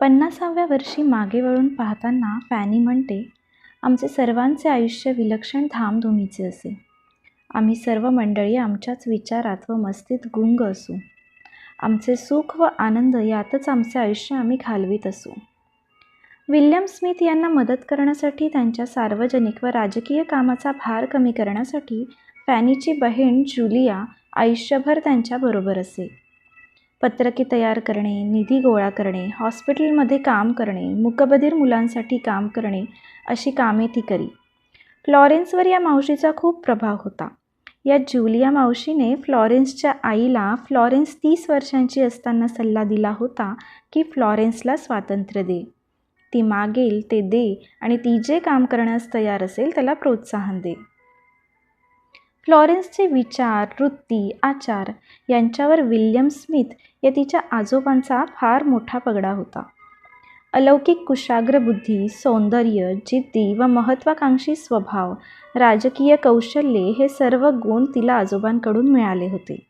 पन्नासाव्या वर्षी मागे वळून पाहताना फॅनी म्हणते आमचे सर्वांचे आयुष्य विलक्षण धामधुमीचे असे. आम्ही सर्व मंडळी आमच्याच विचारात व मस्तीत गुंग असू. आमचे सुख व आनंद यातच आमचे आयुष्य आम्ही घालवीत असू. विल्यम स्मिथ यांना मदत करण्यासाठी त्यांच्या सार्वजनिक व राजकीय कामाचा भार कमी करण्यासाठी फॅनीची बहीण जुलिया आयुष्यभर त्यांच्याबरोबर असे. पत्रके तयार करणे निधी गोळा करणे हॉस्पिटलमध्ये काम करणे मुकबधीर मुलांसाठी काम करणे अशी कामे ती करी. फ्लॉरेन्सवर या मावशीचा खूप प्रभाव होता. या ज्युलिया मावशीने फ्लॉरेन्सच्या आईला फ्लॉरेन्स तीस वर्षांची असताना सल्ला दिला होता की फ्लॉरेन्सला स्वातंत्र्य दे. ती मागेल ते दे आणि ती जे काम करण्यास तयार असेल त्याला प्रोत्साहन दे. फ्लॉरेन्सचे विचार वृत्ती आचार यांच्यावर विल्यम स्मिथ या तिच्या आजोबांचा फार मोठा पगडा होता. अलौकिक कुशाग्र बुद्धी सौंदर्य जिद्दी व महत्त्वाकांक्षी स्वभाव राजकीय कौशल्ये हे सर्व गुण तिला आजोबांकडून मिळाले होते.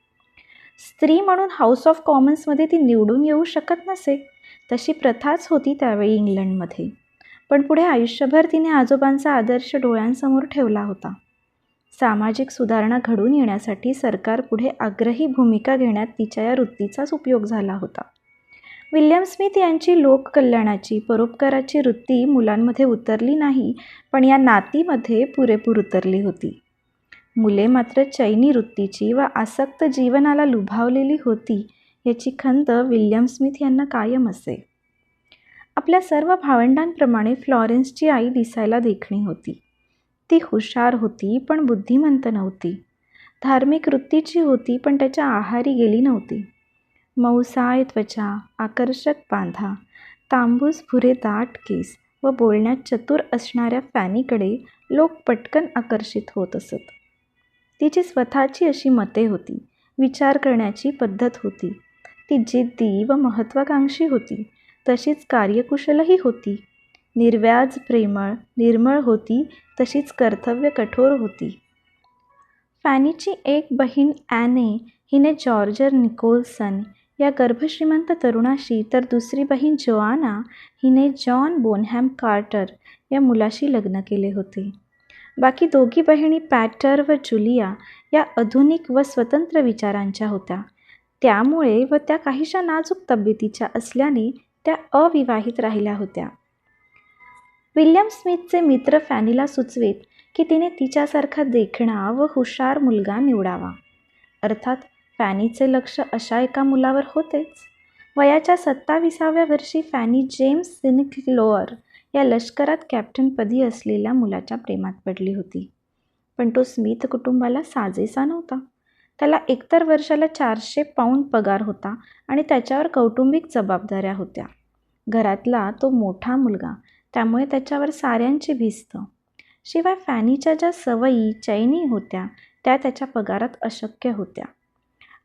स्त्री म्हणून हाऊस ऑफ कॉमन्समध्ये ती निवडून येऊ शकत नसे तशी प्रथाच होती त्यावेळी इंग्लंडमध्ये. पण पुढे आयुष्यभर तिने आजोबांचा आदर्श डोळ्यांसमोर ठेवला होता. सामाजिक सुधारणा घडून येण्यासाठी सरकार पुढे आग्रही भूमिका घेण्यात तिच्या या वृत्तीचाच उपयोग झाला होता. विल्यम स्मिथ यांची लोककल्याणाची परोपकाराची वृत्ती मुलांमध्ये उतरली नाही पण या नातीमध्ये पुरेपूर उतरली होती. मुले मात्र चैनी वृत्तीची व आसक्त जीवनाला लुभावलेली होती याची खंत विल्यम स्मिथ यांना कायम असे. आपल्या सर्व भावंडांप्रमाणे फ्लॉरेन्सची आई दिसायला देखणी होती. ती हुशार होती पण बुद्धिमंत नव्हती. धार्मिक वृत्तीची होती पण त्याच्या आहारी गेली नव्हती. मऊसाय त्वचा आकर्षक बांधा तांबूस भुरे दाट केस व बोलण्यात चतुर असणाऱ्या फॅनीकडे लोक पटकन आकर्षित होत असत. तिची स्वतःची अशी मते होती विचार करण्याची पद्धत होती. ती जिद्दी व महत्त्वाकांक्षी होती. तशीच कार्यकुशलही होती. निर्व्याज प्रेमळ निर्मळ होती तशीच कर्तव्य कठोर होती. फॅनीची एक बहीण ॲने हिने जॉर्जर निकोल्सन या गर्भश्रीमंत तरुणाशी तर दुसरी बहीण जोआना हिने जॉन बोनहॅम कार्टर या मुलाशी लग्न केले होते. बाकी दोघी बहिणी पॅटर व जुलिया या आधुनिक व स्वतंत्र विचारांच्या होत्या. त्यामुळे व त्या काहीशा नाजूक तब्येतीच्या असल्याने त्या अविवाहित राहिल्या होत्या. विल्यम स्मिथचे मित्र फॅनीला सुचवेत की तिने तिच्यासारखा देखणा व हुशार मुलगा निवडावा. अर्थात फॅनीचे लक्ष अशा एका मुलावर होतेच. वयाच्या सत्ताविसाव्या वर्षी फॅनी जेम्स सिनक्लोअर या लष्करात कॅप्टनपदी असलेल्या मुलाच्या प्रेमात पडली होती. पण तो स्मिथ कुटुंबाला साजेसा नव्हता. त्याला एकतर वर्षाला चारशे पाऊंड पगार होता आणि त्याच्यावर कौटुंबिक जबाबदाऱ्या होत्या. घरातला तो मोठा मुलगा त्यामुळे त्याच्यावर साऱ्यांची भिस्त शिवाय फॅनीच्या ज्या सवयी चैनी होत्या त्या त्याच्या पगारात अशक्य होत्या.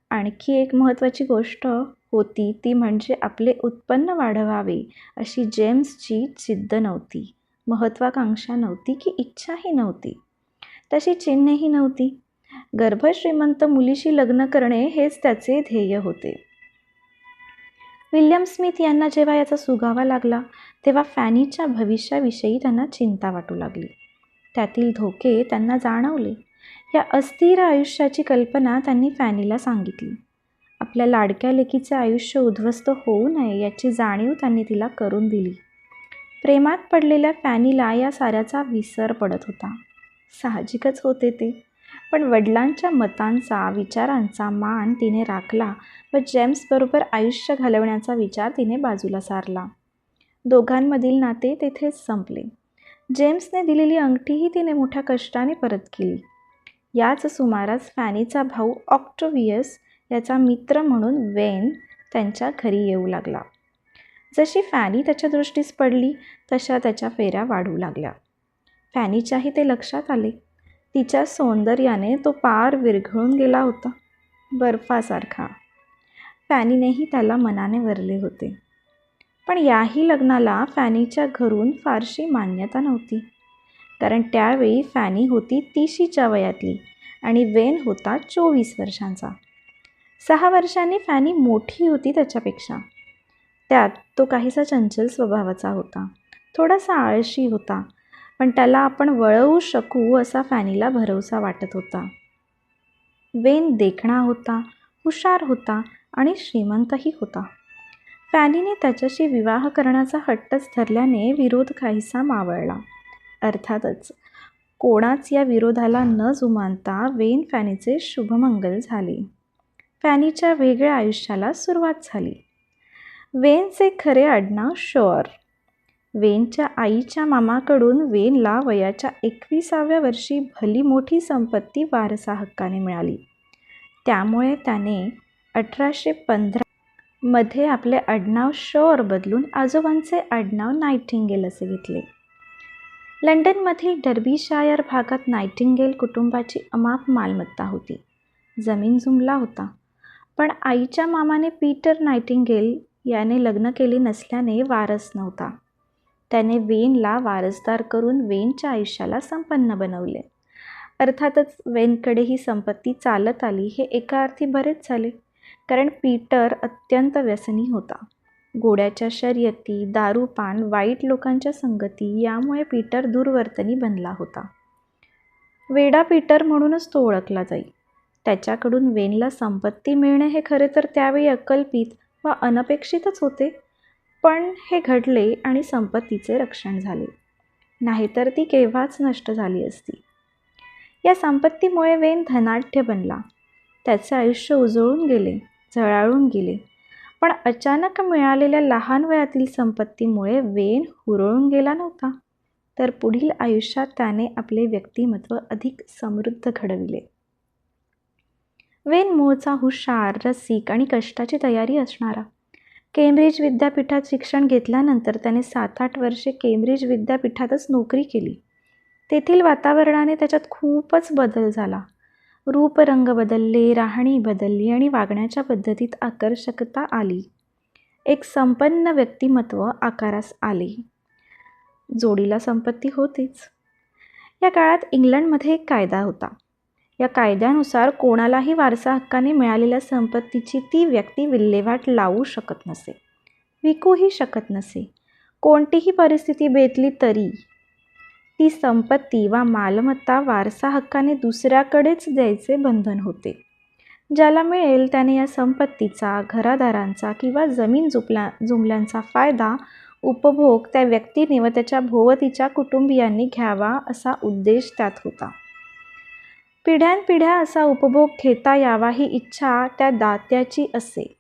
आणखी एक महत्त्वाची गोष्ट होती ती म्हणजे आपले उत्पन्न वाढवावे अशी जेम्सची जिद्द नव्हती. महत्त्वाकांक्षा नव्हती की इच्छाही नव्हती. तशी चिन्हही नव्हती. गर्भश्रीमंत मुलीशी लग्न करणे हेच त्याचे ध्येय होते. विल्यम स्मिथ यांना जेव्हा याचा सुगावा लागला तेव्हा फॅनीच्या भविष्याविषयी त्यांना चिंता वाटू लागली. त्यातील धोके त्यांना जाणवले. या अस्थिर आयुष्याची कल्पना त्यांनी फॅनीला सांगितली. आपल्या लाडक्या लेकीचे आयुष्य उद्ध्वस्त होऊ नये याची जाणीव त्यांनी तिला करून दिली. प्रेमात पडलेल्या फॅनीला या साऱ्याचा विसर पडत होता. साहजिकच होते ते. पण वडिलांच्या मतांचा विचारांचा मान तिने राखला व जेम्सबरोबर आयुष्य घालवण्याचा विचार तिने बाजूला सारला. दोघांमधील नाते तेथेच संपले. जेम्सने दिलेली अंगठीही तिने मोठ्या कष्टाने परत केली. याच सुमारास फॅनीचा भाऊ ऑक्टोवियस याचा मित्र म्हणून वेन त्यांच्या घरी येऊ लागला. जशी फॅनी त्याच्या दृष्टीस पडली तशा त्याच्या फेऱ्या वाढू लागल्या. फॅनीच्याही ते लक्षात आले. तिच्या सौंदर्याने तो पार विरघळून गेला होता बर्फासारखा. फॅनीनेही त्याला मनाने वरले होते. पण याही लग्नाला फॅनीच्या घरून फारशी मान्यता नव्हती. कारण त्यावेळी फॅनी होती तिशीच्या वयातली आणि वेन होता चोवीस वर्षांचा. सहा वर्षांनी फॅनी मोठी होती त्याच्यापेक्षा. त्यात तो काहीसा चंचल स्वभावाचा होता. थोडासा आळशी होता. पण त्याला आपण वळवू शकू असा फॅनीला भरवसा वाटत होता. वेन देखणा होता हुशार होता आणि श्रीमंतही होता. फॅनीने त्याच्याशी विवाह करण्याचा हट्टच धरल्याने विरोध काहीसा मावळला. अर्थातच कोणाच या विरोधाला न जुमानता वेन फॅनीचे शुभमंगल झाले. फॅनीच्या वेगळ्या आयुष्याला सुरुवात झाली. वेनचे खरे आडनाव शोअर. वेनच्या आईच्या मामाकडून वेनला वयाच्या एकविसाव्या वर्षी भली मोठी संपत्ती वारसा हक्काने मिळाली. त्यामुळे त्याने अठराशे पंधरामध्ये आपले आडनाव शोअर बदलून आजोबांचे आडनाव नायटिंगेल असे घेतले. लंडनमधील डर्बीशायर भागात नायटिंगेल कुटुंबाची अमाप मालमत्ता होती. जमीन जुमला होता. पण आईच्या मामाने पीटर नायटिंगेल याने लग्न केले नसल्याने वारस नव्हता. त्याने वेनला वारसदार करून वेनच्या आयुष्याला संपन्न बनवले. अर्थातच वेनकडे ही संपत्ती चालत आली हे एका अर्थी बरेच झाले कारण पीटर अत्यंत व्यसनी होता. गोड्याच्या शर्यती दारूपान वाईट लोकांच्या संगती यामुळे पीटर दुर्वर्तनी बनला होता. वेडा पीटर म्हणूनच तो ओळखला जाई. त्याच्याकडून वेनला संपत्ती मिळणे हे खरे तर त्यावेळी अकल्पित व अनपेक्षितच होते. पण हे घडले आणि संपत्तीचे रक्षण झाले. नाहीतर ती केव्हाच नष्ट झाली असती? या संपत्तीमुळे वेन धनाढ्य बनला. त्याचे आयुष्य उजळून गेले झळाळून गेले. पण अचानक मिळालेल्या लहान वयातील संपत्तीमुळे वेन हुरळून गेला नव्हता. तर पुढील आयुष्यात त्याने आपले व्यक्तिमत्व अधिक समृद्ध घडविले. वेन मूळचा हुशार रसिक आणि कष्टाची तयारी असणारा. केम्ब्रिज विद्यापीठात शिक्षण घेतल्यानंतर त्याने सात आठ वर्षे केम्ब्रिज विद्यापीठातच नोकरी केली. तेथील वातावरणाने त्याच्यात खूपच बदल झाला. रूपरंग बदलले राहणी बदलली आणि वागण्याच्या पद्धतीत आकर्षकता आली. एक संपन्न व्यक्तिमत्व आकारास आले. जोडीला संपत्ती होतीच. या काळात इंग्लंडमध्ये एक कायदा होता. या कायद्यानुसार कोणालाही वारसा हक्काने मिळालेल्या संपत्तीची ती व्यक्ती विल्हेवाट लावू शकत नसे. विकूही शकत नसे. कोणतीही परिस्थिती बेतली तरी ती संपत्ती वा मालमत्ता वारसा हक्काने दुसऱ्याकडेच द्यायचे बंधन होते. ज्याला मिळेल त्याने या संपत्तीचा घरादारांचा किंवा जमीन जुपल्या जुमल्यांचा फायदा उपभोग त्या व्यक्तीने व त्याच्या भोवतीच्या कुटुंबियांनी घ्यावा असा उद्देश त्यात होता. पिढ्यानपिढ्या असा उपभोग घेता यावा ही इच्छा त्या दात्याची असे.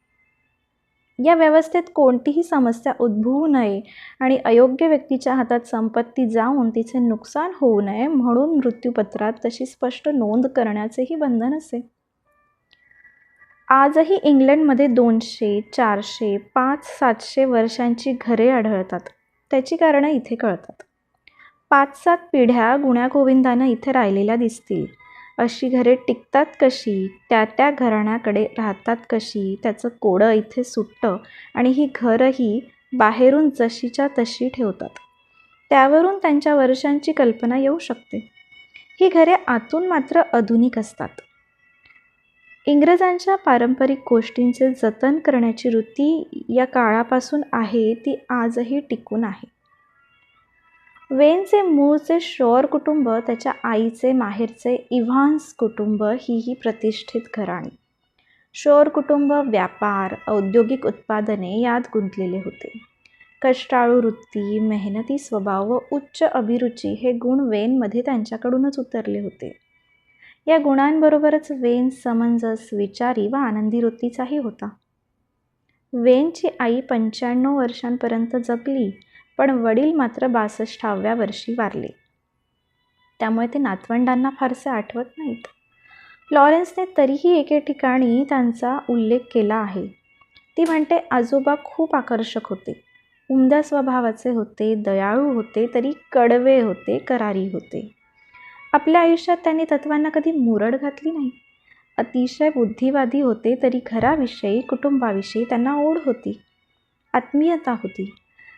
या व्यवस्थेत कोणतीही समस्या उद्भवू नये आणि अयोग्य व्यक्तीच्या हातात संपत्ती जाऊन तिचे नुकसान होऊ नये म्हणून मृत्यूपत्रात तशी स्पष्ट नोंद करण्याचेही बंधन असे. आजही इंग्लंडमध्ये दोनशे चारशे पाच सातशे वर्षांची घरे आढळतात. त्याची कारणं इथे कळतात. पाच सात पिढ्या गुण्यागोविंदानं इथे राहिलेल्या दिसतील. अशी घरे टिकतात कशी? त्या त्या घराण्याकडे राहतात कशी? त्याचं कोडं इथे सुटतं आणि ही घरंही बाहेरून जशीच्या तशी ठेवतात. त्यावरून त्यांच्या वर्षांची कल्पना येऊ शकते. ही घरे आतून मात्र आधुनिक असतात. इंग्रजांच्या पारंपरिक गोष्टींचे जतन करण्याची वृत्ती या काळापासून आहे ती आजही टिकून आहे. वेनचे मूळचे शोर कुटुंब त्याच्या आईचे माहेरचे इव्हान्स कुटुंब ही ही प्रतिष्ठित घराणी. शोअर कुटुंब व्यापार औद्योगिक उत्पादने यात गुंतलेले होते. कष्टाळू वृत्ती मेहनती स्वभाव व उच्च अभिरुची हे गुण वेनमध्ये त्यांच्याकडूनच उतरले होते. या गुणांबरोबरच वेन समंजस विचारी व आनंदी वृत्तीचाही होता. वेनची आई पंच्याण्णव वर्षांपर्यंत जगली पण वडील मात्र बासष्टाव्या वर्षी वारले. त्यामुळे ते नातवंडांना फारसे आठवत नाहीत. लॉरेन्सने तरीही एके ठिकाणी त्यांचा उल्लेख केला आहे. ती म्हणते आजोबा खूप आकर्षक होते. उमद्या स्वभावाचे होते दयाळू होते तरी कडवे होते करारी होते. आपल्या आयुष्यात त्यांनी तत्वांना कधी मुरड घातली नाही. अतिशय बुद्धिवादी होते तरी घराविषयी कुटुंबाविषयी त्यांना ओढ होती. आत्मीयता होती.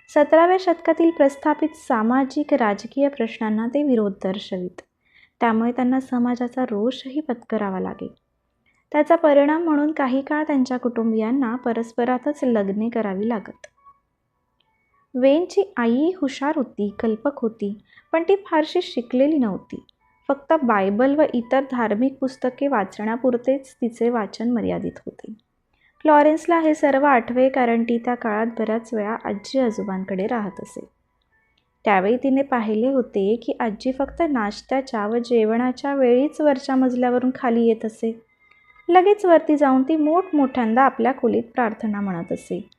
सतराव्या शतकातील प्रस्थापित सामाजिक राजकीय प्रश्नांना ते विरोध दर्शवित. त्यामुळे त्यांना समाजाचा रोषही पत्करावा लागे त्याचा परिणाम म्हणून काही काळ त्यांच्या कुटुंबियांना परस्परातच लग्ने करावी लागत. वेनची आई हुशार होती कल्पक होती पण ती फारशी शिकलेली नव्हती. फक्त बायबल व इतर धार्मिक पुस्तके वाचण्यापुरतेच तिचे वाचन मर्यादित होते. फ्लॉरेन्सला हे सर्व आठवे कारण ती त्या काळात बऱ्याच वेळा आजी आजोबांकडे राहत असे. त्यावेळी तिने पाहिले होते की आजी फक्त नाश्त्याच्या व जेवणाच्या वेळीच वरच्या मजल्यावरून खाली येत असे. लगेच वरती जाऊन ती मोठमोठ्यांदा आपल्या खोलीत प्रार्थना म्हणत असे.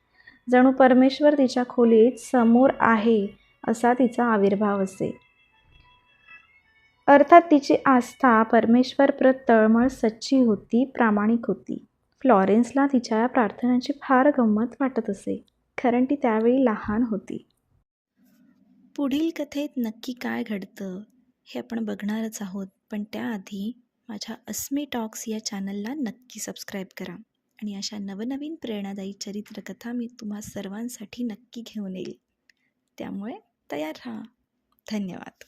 जणू परमेश्वर तिच्या खोलीत समोर आहे असा तिचा आविर्भाव असे. अर्थात तिची आस्था परमेश्वरप्रत तळमळ सच्ची होती प्रामाणिक होती. फ्लॉरेन्सला तिच्या या प्रार्थनांची फार गंमत वाटत असे कारण ती त्यावेळी लहान होती. पुढील कथेत नक्की काय घडतं हे आपण बघणारच आहोत पण त्याआधी माझ्या अस्मी टॉक्स या चॅनलला नक्की सबस्क्राईब करा. आणि अशा नवनवीन प्रेरणादायी चरित्रकथा मी तुम्हा सर्वांसाठी नक्की घेऊन येईल. त्यामुळे तयार राहा. धन्यवाद.